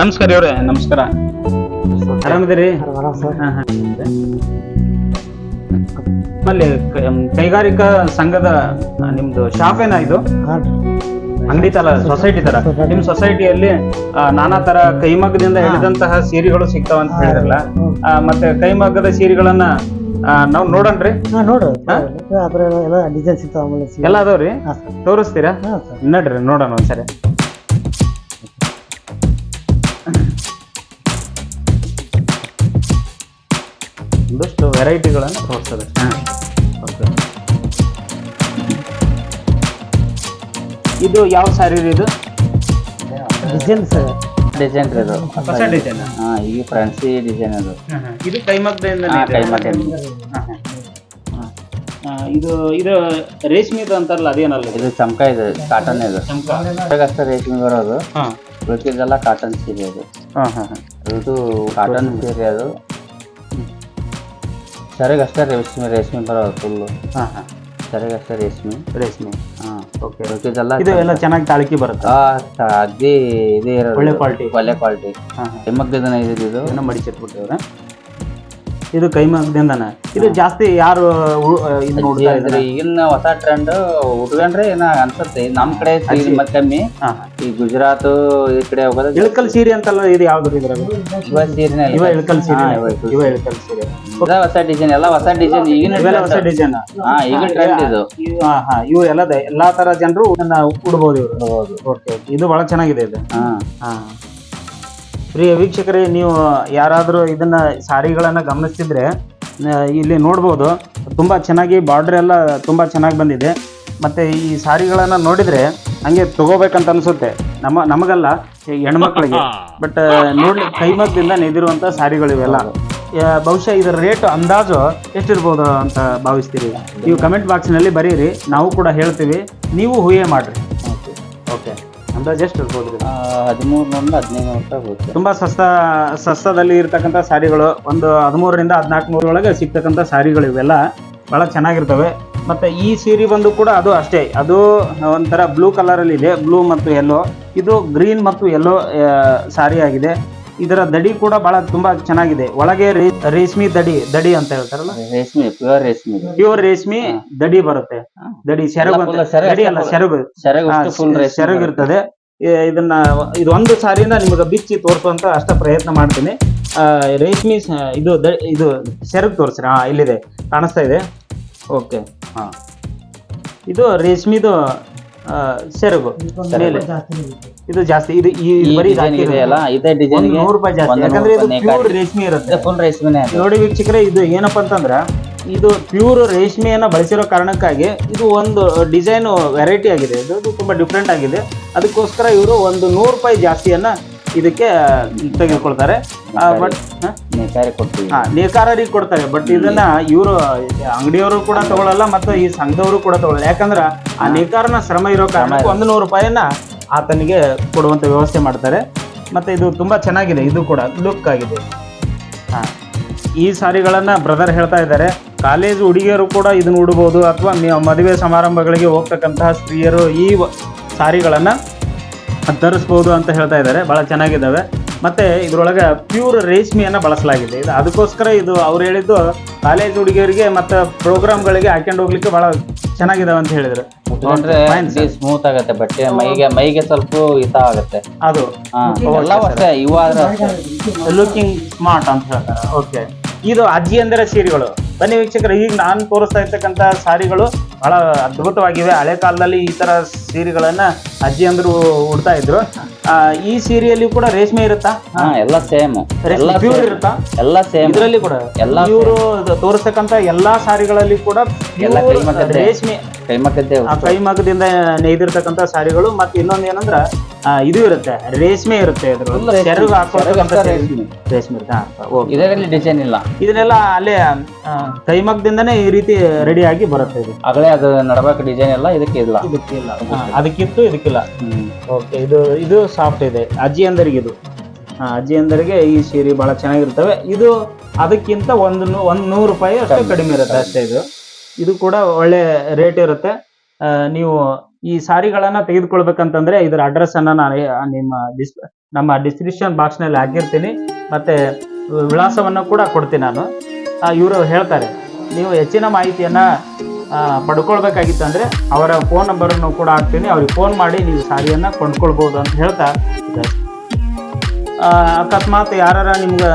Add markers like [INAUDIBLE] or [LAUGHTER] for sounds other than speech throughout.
ನಮಸ್ಕಾರ ಇವ್ರೆ ನಮಸ್ಕಾರ. ಆರಾಮದಿರಿ. ನಮ್ಮಲ್ಲಿ ಕೈಗಾರಿಕಾ ಸಂಘದ ನಿಮ್ದು ಶಾಪ್ ಏನ ಇದು? ಅಂಗಡಿ ತರ ಸೊಸೈಟಿ ತರ. ನಿಮ್ ಸೊಸೈಟಿಯಲ್ಲಿ ನಾನಾ ತರ ಕೈಮಗ್ಗದಿಂದ ಹಿಡಿದಂತಹ ಸೀರೆಗಳು ಸಿಗ್ತಾವ ಅಂತ ಹೇಳಿದ್ರಲ್ಲ. ಮತ್ತೆ ಕೈಮಗ್ಗದ ಸೀರೆಗಳನ್ನ ನಾವ್ ಅದ್ರ ಎಲ್ಲ ಅದಾವ್ರಿ? ತೋರಿಸ್ತೀರಾ? ನಡ್ರಿ ನೋಡೋಣ ಒಂದ್ಸರಿ. ಒಂದಷ್ಟು ವೆರೈಟಿಗಳನ್ನು ತೋರಿಸ್ತದೆ. ಓಕೆ ಇದು ಯಾವ ಸ್ಯಾರಿ ರೀ ಇದು? ಡಿಸೈನ್ ಸರ್ ಡಿಸೈನ್ ರೀ ಇದು. ಹೊಸ ಡಿಸೈನ್ ಹಾ ಈಗ ಫ್ಯಾನ್ಸಿ ಡಿಸೈನ್ ಅದು. ಇದು ಕೈಮಗ್ಗದಿಂದ ಹಾ ಇದು. ಇದು ಇದು ರೇಷ್ಮೆದು ಅಂತಾರಲ್ಲ ಅದೇನಲ್ಲ ಇದು? ಚಮಕ ಇದೆ ಕಾಟನ್ ಇದು. ಚಮ್ಕ. ಅಷ್ಟೇ ರೇಷ್ಮೆ ಬರೋದು. ಹಾ. ಉಳಿದಿದ್ದೆಲ್ಲ ಕಾಟನ್ ಸೀರೆ ಅದು. ಹಾ ಹಾ ಹಾ. ಇದು ಕಾಟನ್ ಸೀರೆ ಅದು. ಸರಿಗಷ್ಟೇ ರೇಷ್ಮೆ ರೇಷ್ಮೆ ಬರೋದು ಫುಲ್ಲು ಹಾ ಹಾ. ಸರಿಗಷ್ಟೇ ರೇಷ್ಮೆ. ರೇಷ್ಮೆ. ಹಾ ಓಕೆ. ಇದೆಲ್ಲ ಇದು ಎಲ್ಲ ಚೆನ್ನಾಗಿ ತಾಳಿಕೆ ಬರುತ್ತೆ? ಆ, ಅಗ್ದಿ ಇದೇ ಇರೋದು. ಒಳ್ಳೆ ಕ್ವಾಲಿಟಿ ಒಳ್ಳೆ ಕ್ವಾಲಿಟಿ ಹಾ ಹಾ. ಕೈಮಗ್ಗದನ ಇದು ಇದು ಮಡಿಚಿಟ್ಬಿಟ್ಟಿವ್ರೆ ಇದು ಕೈಮಗ್ಗದಿಂದನ ಇದು ಜಾಸ್ತಿ ಯಾರು ಉ- ಇದು ನೋಡ್ತಾ ಈಗಿನ ಹೊಸ ಟ್ರೆಂಡ್ ಉಟ್ಕೊಂಡ್ರೆ ಏನ ಅನ್ಸುತ್ತೆ. ನಮ್ ಕಡೆ ಸೀರೆ ಮತ್ತ್ ಕಮ್ಮಿ. ಹಾ. ಈ ಗುಜರಾತ್ ಈ ಕಡೆ ಹೋಗೋದು ಇಳಕಲ್ ಸೀರೆ ಅಂತಲ್ಲ ಇದು ಯಾವ್ದು ಇದ್ರಾಗ? ಇವ ಸೀರೆನೇ ಇವ ಇಳಕಲ್ ಸೀರೆ. ಹಾ, ಇವ ಇಳಕಲ್ ಇವ ಇಳಕಲ್ ಸೀರೆ. ಇದ ಹೊಸ ಡಿಸೈನ್ ಎಲ್ಲ ಹೊಸ ಡಿಸೈನ್ ಈಗಿನ ಇವೆಲ್ಲ ಹೊಸ ಡಿಸೈನ್ ಹಾ ಈಗ ಟ್ರೆಂಡ್ ಇದು. ಹಾ ಹಾ ಇವು ಎಲ್ಲ ಎಲ್ಲಾ ತರ ಜನರು ಇದನ್ನ ಉಡ್ಬೋದು ಇವರು. ಓಕೆ. ಇದು ಬಹಳ ಚೆನ್ನಾಗಿದೆ ಇದು. ಹಾ. ಹಾ. ಪ್ರಿಯ ವೀಕ್ಷಕರೇ ನೀವು ಯಾರಾದರೂ ಇದನ್ನು ಸಾರಿಗಳನ್ನು ಗಮನಿಸ್ತಿದ್ರೆ ಇಲ್ಲಿ ನೋಡ್ಬೋದು. ತುಂಬ ಚೆನ್ನಾಗಿ ಬಾರ್ಡ್ರ್ ಎಲ್ಲ ತುಂಬ ಚೆನ್ನಾಗಿ ಬಂದಿದೆ. ಮತ್ತು ಈ ಸಾರಿಗಳನ್ನು ನೋಡಿದರೆ ಹಂಗೆ ತಗೋಬೇಕಂತ ಅನಿಸುತ್ತೆ. ನಮ್ಮ ನಮಗಲ್ಲ ಹೆಣ್ಮಕ್ಳಿಗೆ. [LAUGHS] ಬಟ್ ನೋಡಿ ಕೈಮಗ್ಗದಿಂದ ನೆದಿರುವಂಥ ಸಾರಿಗಳು ಇವೆಲ್ಲ ಆ, ಬಹುಶಃ ಇದರ ರೇಟ್ ಅಂದಾಜು ಎಷ್ಟಿರ್ಬೋದು ಅಂತ ಭಾವಿಸ್ತೀರಿ? ನೀವು ಕಮೆಂಟ್ ಬಾಕ್ಸ್ನಲ್ಲಿ ಬರೀರಿ. ನಾವು ಕೂಡ ಹೇಳ್ತೀವಿ. ನೀವು ಹೂಯೇ ಮಾಡ್ರಿ. ಓಕೆ ಅಂದಾಜು ಎಷ್ಟು ಇರ್ಬೋದು ಇದು? ಹದಿಮೂರು ನೂರಿಂದ ಹದಿನೈದು ನೂರು ರೂಪಾಯಿ ಹೋಗುತ್ತೆ. ತುಂಬಾ ಸಸ್ತ ಸಸ್ತದಲ್ಲಿ ಇರ್ತಕ್ಕಂಥ ಸಾರಿಗಳು ಒಂದು ಹದಿಮೂರರಿಂದ ಹದಿನಾಲ್ಕು ನೂರ ಒಳಗೆ ಸಿಗ್ತಕ್ಕಂಥ ಸಾರಿಗಳು ಇವೆಲ್ಲ ಬಹಳ ಚೆನ್ನಾಗಿರ್ತವೆ. ಮತ್ತೆ ಈ ಸೀರೆ ಬಂದು ಕೂಡ ಅದು ಅಷ್ಟೇ ಅದು ಒಂಥರ ಬ್ಲೂ ಕಲರ್ ಅಲ್ಲಿ ಇದೆ ಬ್ಲೂ ಮತ್ತು ಯೆಲ್ಲೋ ಇದು ಗ್ರೀನ್ ಮತ್ತು ಯೆಲ್ಲೋ ಸಾರಿ ಆಗಿದೆ ಇದರ ದಡಿ ಕೂಡ ಬಹಳ ತುಂಬಾ ಚೆನ್ನಾಗಿದೆ. ಒಳಗೆ ರೇ- ರೇಷ್ಮಿ ದಡಿ ದಡಿ ಅಂತ ಹೇಳ್ತಾರಲ್ಲ? ರೇಷ್ಮಿ ಪ್ಯೂರ್ ರೇಷ್ಮಿ ಇದು. ಪ್ಯೂರ್ ರೇಷ್ಮಿ ದಡಿ ಬರುತ್ತೆ. ದಡಿ ಸೆರಗು ಅಂತ full ಸೆರಗು ದಡಿ ಅಲ್ಲ. ಸೆರಗು. ಸೆರಗು ಹಾ, ಅಷ್ಟು ರೇಷ್ಮೆ ಸೆರಗು ಬರುತ್ತೆ. ಇರ್ತದೆ. ಇ- ಇದನ್ನ ಇದು ಒಂದು ಸಾರಿನ ನಿಮಗೆ ಬಿಚ್ಚಿ ತೋರಿಸುವಂತ ಅಷ್ಟ ಪ್ರಯತ್ನ ಮಾಡ್ತೀನಿ. ಆ, ರೇಷ್ಮಿ ಸ- ಇದು ದ- ಇದು ಸೆರಗು ತೋರಿಸ್ರಿ. ಹಾ ಇಲ್ಲಿದೆ. ಕಾಣಿಸ್ತಾ ಇದೆ. ಓಕೆ. ಹಾ. ಇದು ರೇಷ್ಮಿದು ಸೆರಗು ಮೇಲೆ. ಇದು ಜಾಸ್ತಿ ಇದು ಈ ಬರೀ ಡಿಸೈನ್ ಇದೆ ಇದೇ ಡಿಸೈನ್ ನೂರು ರೂಪಾಯಿ ಜಾಸ್ತಿ. ಯಾಕಂದ್ರೆ ಇದು ಪ್ಯೂರ್ ರೇಷ್ಮೆ ಇರುತ್ತೆ. ಫುಲ್ ರೇಷ್ಮೆನೇ ನೋಡಿ ವೀಕ್ಷಕರೇ ಇದು ಏನಪ್ಪಾ ಅಂತಂದ್ರೆ ಇದು ಪ್ಯೂರ್ ರೇಷ್ಮೆಯನ್ನ ಬಳಸಿರೋ ಕಾರಣಕ್ಕಾಗಿ ಇದು ಒಂದು ಡಿಸೈನ್ ವೆರೈಟಿ ಆಗಿದೆ. ಇದು ಇದು ತುಂಬಾ ಡಿಫ್ರೆಂಟ್ ಆಗಿದೆ. ಅದಕ್ಕೋಸ್ಕರ ಇವರು ಒಂದು ನೂರು ರೂಪಾಯಿ ಜಾಸ್ತಿಯನ್ನ ಇದಕ್ಕೆ ತೆಗೆದುಕೊಳ್ತಾರೆ. ಬಟ್ ನೇಕಾರಿ ಕೊಡ್ತೀವಿ. ಹಾ ನೇಕಾರರಿಗೆ ಕೊಡ್ತಾರೆ ಬಟ್ ಇದನ್ನ ಇವರು ಅಂಗಡಿಯವರು ಕೂಡ ತಗೊಳ್ಳಲ್ಲ ಮತ್ತು ಈ ಸಂಘದವರು ಕೂಡ ತಗೊಳ್ಳಲ್ಲ ಯಾಕಂದ್ರ ಆ ನೇಕಾರನ ಶ್ರಮ ಇರೋ ಕಾರಣಕ್ಕೆ ಒಂದು ನೂರು ರೂಪಾಯಿಯನ್ನ ಆತನಿಗೆ ಕೊಡುವಂತ ವ್ಯವಸ್ಥೆ ಮಾಡ್ತಾರೆ. ಮತ್ತೆ ಇದು ತುಂಬಾ ಚೆನ್ನಾಗಿದೆ ಇದು ಕೂಡ ಲುಕ್ ಆಗಿದೆ. ಹಾ. ಈ ಸಾರಿಗಳನ್ನ ಬ್ರದರ್ ಹೇಳ್ತಾ ಇದ್ದಾರೆ. ಕಾಲೇಜ್ ಹುಡುಗಿಯರು ಕೂಡ ಇದನ್ನ ಉಡಬಹುದು ಅಥವಾ ಮದುವೆ ಸಮಾರಂಭಗಳಿಗೆ ಹೋಗ್ತಕ್ಕಂತಹ ಸ್ತ್ರೀಯರು ಈ ವ- ಸಾರಿಗಳನ್ನ ಧರಿಸ್ಬೋದು ಅಂತ ಹೇಳ್ತಾ ಇದ್ದಾರೆ ಬಹಳ ಚೆನ್ನಾಗಿದ್ದಾವೆ. ಮತ್ತೆ ಇದರೊಳಗೆ ಪ್ಯೂರ್ ರೇಷ್ಮಿಯನ್ನು ಬಳಸಲಾಗಿದೆ. ಇದು ಅದಕ್ಕೋಸ್ಕರ ಇದು ಅವ್ರು ಹೇಳಿದ್ದು ಕಾಲೇಜ್ ಹುಡುಗಿಯರಿಗೆ ಮತ್ತು ಪ್ರೋಗ್ರಾಮ್ಗಳಿಗೆ ಹಾಕೊಂಡು ಹೋಗ್ಲಿಕ್ಕೆ ಬಹಳ ಚೆನ್ನಾಗಿದಾವೆ ಅಂತ ಹೇಳಿದ್ರು. ಸ್ಮೂತ್ ಆಗುತ್ತೆ ಬಟ್ಟೆ. ಮೈಗೆ ಮೈಗೆ ಸ್ವಲ್ಪ ಹಿತ ಆಗುತ್ತೆ. ಅದು. ಎಲ್ಲ ಅಷ್ಟೇ. ಲುಕಿಂಗ್ ಸ್ಮಾರ್ಟ್ ಅಂತ ಹೇಳ್ತಾರೆ. ಓಕೆ ಇದು ಅಜ್ಜಿ ಅಂದರೆ ಸೀರೆಗಳು. ಬನ್ನಿ ವೀಕ್ಷಕರು ಈಗ ನಾನು ತೋರಿಸ್ತಾ ಇರ್ತಕ್ಕಂಥ ಸಾರಿಗಳು ಬಹಳ ಅದ್ಭುತವಾಗಿವೆ. ಹಳೆ ಕಾಲದಲ್ಲಿ ಈ ತರ ಸೀರೆಗಳನ್ನ ಅಜ್ಜಿಯಂದರು ಉಡ್ತಾ ಇದ್ರು. ಆ, ಈ ಸೀರೆಯಲ್ಲಿ ಕೂಡ ರೇಷ್ಮೆ ಇರುತ್ತಾ? ಎಲ್ಲ ಸೇಮ್. ಪ್ಯೂರ್. ಇರುತ್ತಾ? ಎಲ್ಲ ಸೇಮ್. ಇದರಲ್ಲಿ ಕೂಡ? ಎಲ್ಲ ಇವರು ತೋರಿಸ್ತಕ್ಕಂಥ ಎಲ್ಲಾ ಸಾರಿಗಳಲ್ಲಿ ಕೂಡ. ರೇಷ್ಮೆ. ಕೈಮಗ್ಗದಿಂದ ನೇಯ್ದಿರ್ತಕ್ಕಂಥ ಸಾರಿಗಳು. ಮತ್ತೆ ಇನ್ನೊಂದು ಏನಂದ್ರ ಇದು ಇರುತ್ತೆ. ರೇಷ್ಮೆ ಇರುತ್ತೆ ಇದ್ರಲ್ಲಿ. ರೇಷ್ಮೆ. ಸೆರಗು ಇರುತ್ತೆ? ಓಕೆ. ಇದರಲ್ಲಿ ಡಿಸೈನ್ ಇಲ್ಲ. ಇದನ್ನೆಲ್ಲ ಅಲ್ಲೇ ಕೈಮಗ್ದಿಂದನೇ ಈ ರೀತಿ ರೆಡಿ ಆಗಿ ಬರುತ್ತೆ ಇದು. ಆಗಲೇ ಅದು ನಡಬೇಕು ಡಿಸೈನ್ ಎಲ್ಲ ಇದಕ್ಕೆ ಇಲ್ಲ. ಹಾ, ಅದಕ್ಕಿತ್ತು ಇದಕ್ಕಿಲ್ಲ. ಓಕೆ ಇದು ಇದು ಸಾಫ್ಟ್ ಇದೆ. ಅಜ್ಜಿ ಅಂದರಿಗೆ ಇದು. ಅಜ್ಜಿ ಅಂದರಿಗೆ ಈ ಸೀರೆ ಬಹಳ ಚೆನ್ನಾಗಿರ್ತವೆ. ಇದು ಅದಕ್ಕಿಂತ ಒಂದು ಒಂದು ನೂರು ರೂಪಾಯಿ ಅಷ್ಟೇ ಕಡಿಮೆ. ಇರುತ್ತೆ ಅಷ್ಟೇ ಇದು. ಇದು ಕೂಡ ಒಳ್ಳೆ ರೇಟ್ ಇರುತ್ತೆ. ನೀವು ಈ ಸಾರಿಗಳನ್ನ ತೆಗೆದುಕೊಳ್ಬೇಕಂತಂದ್ರೆ ಇದರ ಅಡ್ರೆಸ್ ಅನ್ನ ನಾನು ನಿಮ್ಮ ಡಿಸ್ ನಮ್ಮ ಡಿಸ್ಕ್ರಿಪ್ಷನ್ ಬಾಕ್ಸ್ನಲ್ಲಿ ಹಾಕಿರ್ತೀನಿ. ಮತ್ತೆ ವಿಳಾಸವನ್ನು ಕೂಡ ಕೊಡ್ತೀನಿ ನಾನು. ಇವರು ಹೇಳ್ತಾರೆ ನೀವು ಹೆಚ್ಚಿನ ಮಾಹಿತಿಯನ್ನ ಪಡ್ಕೊಳ್ಬೇಕಾಗಿತ್ತಂದ್ರೆ ಪಡ್ಕೊಳ್ಬೇಕಾಗಿತ್ತು ಅಂದ್ರೆ ಅವರ ಫೋನ್ ನಂಬರನ್ನು ಕೂಡ ಹಾಕ್ತೀನಿ. ಅವ್ರಿಗೆ ಫೋನ್ ಮಾಡಿ ನೀವು ಸಾರಿಯನ್ನ ಕೊಂಡ್ಕೊಳ್ಬಹುದು ಅಂತ ಹೇಳ್ತಾ ಅಕಸ್ಮಾತ್ ಯಾರ ನಿಮ್ಗೆ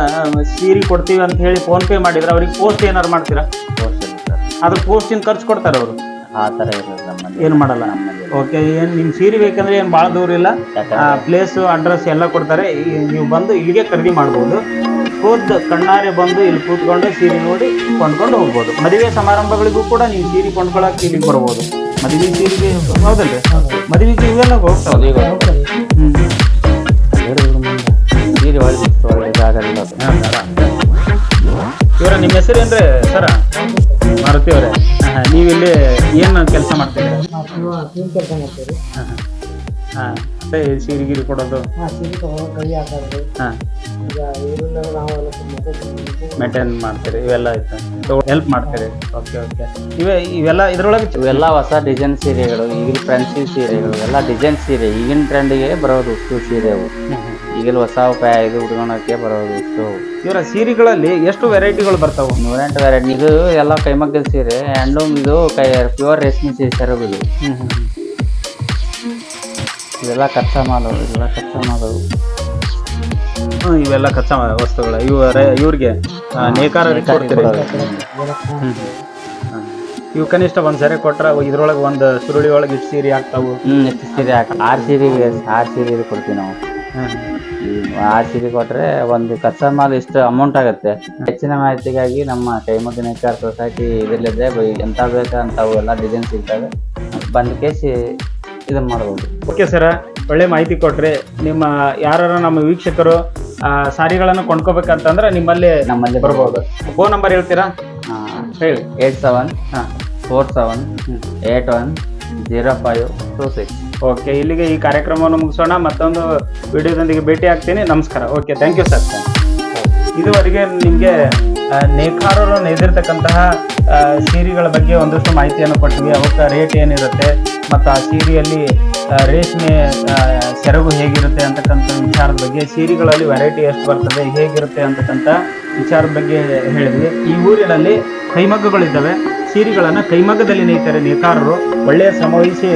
ಸೀರೆ ಕೊಡ್ತೀವಿ ಅಂತ ಹೇಳಿ ಫೋನ್ ಪೇ ಮಾಡಿದ್ರೆ ಅವ್ರಿಗೆ ಪೋಸ್ಟ್ ಏನಾರು ಮಾಡ್ತೀರಾ? ಅದ್ರ ಪೋಸ್ಟಿನ ಖರ್ಚು ಕೊಡ್ತಾರೆ ಅವರು. ಆ ಥರ ಇರೋದು ಏನು ಮಾಡಲ್ಲ. ನಮ್ಮಲ್ಲಿ. ಓಕೆ ಏನು ನಿಮ್ಮ ಸೀರೆ ಬೇಕಂದ್ರೆ ಏನು ಭಾಳ ದೂರ ಇಲ್ಲ. ಪ್ಲೇಸು ಪ್ಲೇಸ್ ಅಡ್ರೆಸ್ ಎಲ್ಲ ಕೊಡ್ತಾರೆ. ನೀವು ಬಂದು ಇಲ್ಲಿಗೆ ಖರೀದಿ ಮಾಡ್ಬೋದು. ಖುದ್ದು ಕಣ್ಣಾರೆ ಬಂದು ಇಲ್ಲಿ ಕೂತ್ಕೊಂಡು ಸೀರೆ ನೋಡಿ ಕೊಂಡ್ಕೊಂಡು ಹೋಗ್ಬೋದು. ಮದುವೆ ಸಮಾರಂಭಗಳಿಗೂ ಕೂಡ ನೀವು ಸೀರೆ ಕೊಂಡ್ಕೊಳಕ್ಕೆ ಇಲ್ಲಿಗೆ ಬರ್ಬೋದು. ಮದುವೆ ಸೀರೆಗೆ ಹೌದಲ್ರಿ? ಮದುವೆ ಇವೆಲ್ಲ ಹೋಗ್ತಾವೆ. ಸೀರೆ ಇವರ ನಿಮ್ಮ ಹೆಸರು ಏನ್ರಿ ಸರ? ಮಾರುತಿ ಅವರೇ. ನೀವು ಇಲ್ಲಿ ಏನು ಕೆಲಸ ಮಾಡ್ತೀರಿ ಕ್ಲೀನ್ ಕೆಲಸ ಮಾಡ್ತೀವಿ ಹಾಂ. ಅದೇ ಸೀರೆ ಗೀರಿ ಕೊಡೋದು. ಹಾಂ ಸೀರೆ ತಗೊಂಡು ಕೈ ಹಾಕೋದು. ಹಾಂ. ಈಗ ಇವ್ರನ್ನ ನಾವೆಲ್ಲ ಮತ್ತೆ ಮೇಂಟೈನ್ ಮಾಡ್ತೀರಿ ಇವೆಲ್ಲ ಆಯ್ತು. ಹೆಲ್ಪ್ ಮಾಡ್ತೀರಿ. ಓಕೆ ಓಕೆ ಇವೆ ಇವೆಲ್ಲ ಇದ್ರೊಳಗೆ ಇವೆಲ್ಲ ಹೊಸ ಡಿಸೈನ್ ಸೀರೆಗಳು ಈಗಿನ ಫ್ಯಾನ್ಸಿ ಸೀರೆಗಳು ಎಲ್ಲ ಡಿಸೈನ್ ಸೀರೆ ಈಗಿನ ಟ್ರೆಂಡಿಗೆ ಬರೋದು ಉಷ್ಟು ಸೀರೆ ಅವು. ಈಗಿನ ಹೊಸ ಉಪಾಯ ಇದು ಉಟ್ಕೊಳಕ್ಕೆ ಬರೋದು ಉಷ್ಟು ಇವರ ಸೀರೆಗಳಲ್ಲಿ ಎಷ್ಟು ವೆರೈಟಿಗಳು ಬರ್ತಾವೆ? ನೂರೆಂಟು ವೆರೈಟಿ ಇದು ಎಲ್ಲ ಕೈಮಗ್ಗದ ಸೀರೆ ಹ್ಯಾಂಡ್ಲೂಮ್ ಇದು ಕೈ ಪ್ಯೂರ್ ರೇಷ್ಮೆ ಸೀರೆ ಸೆರಗು ಇದು ಇವೆಲ್ಲ ಕಚ್ಚಾ ಮಾಲು ಇವೆಲ್ಲ ಕಚ್ಚಾ ಮಾಲು ಹ್ಮ್, ಇವೆಲ್ಲ ಕಚ್ಚಾ ವಸ್ತುಗಳು. ಇವರ ಇವ್ರಿಗೆ ನೇಕಾರ ನೇಕಾರರಿಗೆ ಕೊಡ್ತೀರಿ. ಹ್ಮ್. ಹ್ಮ್. ಇವು ಕನಿಷ್ಠ ಒಂದ್ ಸರಿ ಕೊಟ್ರ ಇದ್ರೊಳಗೆ ಒಂದು ಸುರುಳಿ ಒಳಗೆ ಇಷ್ಟು ಸೀರೆ ಆಗ್ತಾವು ಹ್ಮ್ ಎಷ್ಟು ಸೀರೆ ಹಾಕಿ ಆರು ಸೀರೆಗೆ ಆರು ಸೀರೆ ಇದು ಕೊಡ್ತೀವಿ ನಾವು. ಈ ಆರು ಸೀರೆ ಕೊಟ್ರೆ ಒಂದು ಕಚ್ಚಾ ಮಾಲ್ ಇಷ್ಟು ಅಮೌಂಟ್ ಆಗುತ್ತೆ. ಹೆಚ್ಚಿನ ಮಾಹಿತಿಗಾಗಿ ನಮ್ಮ ಕೈಮಗ್ಗ ನೇಕಾರ ಸೊಸೈಟಿ ಇದರಲ್ಲಿದ್ದೆ ಎಂತ ಬೇಕಾ ಅಂಥವು ಎಲ್ಲ ಡಿಸೈನ್ ಸಿಗ್ತವೆ. ಬಂದು ಕೇಸಿ ಇದನ್ನ ಮಾಡಬಹುದು ಓಕೆ ಸರ ಒಳ್ಳೆ ಮಾಹಿತಿ ಕೊಟ್ರಿ. ನಿಮ್ಮ ಯಾರು ನಮ್ಮ ವೀಕ್ಷಕರು ಸಾರಿಗಳನ್ನು ಕೊಂಡ್ಕೋಬೇಕಂತಂದ್ರೆ ನಿಮ್ಮಲ್ಲಿ ನಮ್ಮಲ್ಲಿ ಬರ್ಬೋದು. ಫೋನ್ ನಂಬರ್ ಹೇಳ್ತೀರಾ? ಹೇಳಿ. ಏಟ್ ಸೆವೆನ್ ಹಾಂ. Four seven eight one zero five two six. Okay ಇಲ್ಲಿಗೆ ಈ ಕಾರ್ಯಕ್ರಮವನ್ನು ಮುಗಿಸೋಣ. ಮತ್ತೊಂದು ವಿಡಿಯೋದೊಂದಿಗೆ ಭೇಟಿ ಆಗ್ತೀನಿ. ನಮಸ್ಕಾರ. ಓಕೆ ಥ್ಯಾಂಕ್ ಯು ಸರ್ ಇದುವರೆಗೆ ನಿಮಗೆ ನೇಕಾರರು ನೇದಿರ್ತಕ್ಕಂತಹ ಸೀರೆಗಳ ಬಗ್ಗೆ ಒಂದಷ್ಟು ಮಾಹಿತಿಯನ್ನು ಕೊಟ್ಟಿವಿ. ಅವಕ್ಕೆ ರೇಟ್ ಏನಿರುತ್ತೆ? ಮತ್ತು ಆ ಸೀರೆಯಲ್ಲಿ ರೇಷ್ಮೆ ಸೆರಗು ಹೇಗಿರುತ್ತೆ ಅಂತಕ್ಕಂಥ ವಿಚಾರದ ಬಗ್ಗೆ, ಸೀರೆಗಳಲ್ಲಿ ವೆರೈಟಿ ಎಷ್ಟು ಬರ್ತದೆ, ಹೇಗಿರುತ್ತೆ ಅಂತಕ್ಕಂಥ ವಿಚಾರದ ಬಗ್ಗೆ ಹೇಳಿದ್ವಿ. ಈ ಊರಿನಲ್ಲಿ ಕೈಮಗ್ಗಗಳಿದ್ದಾವೆ. ಸೀರೆಗಳನ್ನು ಕೈಮಗ್ಗದಲ್ಲಿ ನೇಯ್ತಾರೆ ನೇಕಾರರು. ಒಳ್ಳೆಯ ಶ್ರಮವಹಿಸಿ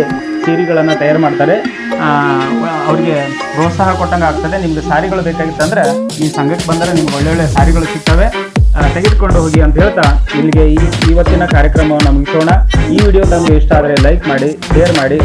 ಸೀರೆಗಳನ್ನು ತಯಾರು ಮಾಡ್ತಾರೆ. ಅವರಿಗೆ ಪ್ರೋತ್ಸಾಹ ಕೊಟ್ಟಂಗೆ ಆಗ್ತದೆ ನಿಮ್ಗೆ ಸಾರಿಗಳು ಬೇಕಾಗಿತ್ತಂದ್ರೆ ಈ ಸಂಘಕ್ಕೆ ಬಂದರೆ ನಿಮ್ಗೆ ಒಳ್ಳೊಳ್ಳೆ ಸಾರಿಗಳು ಸಿಗ್ತವೆ. ತೆಗೆದುಕೊಂಡು ಹೋಗಿ ಅಂತ ಹೇಳ್ತಾ ಇಲ್ಲಿಗೆ ಈ ಇವತ್ತಿನ ಕಾರ್ಯಕ್ರಮವನ್ನು ಮುಗಿಸೋಣ. ಈ ವಿಡಿಯೋ ತಮಗೆ ಇಷ್ಟ ಆದರೆ ಲೈಕ್ ಮಾಡಿ ಶೇರ್ ಮಾಡಿ.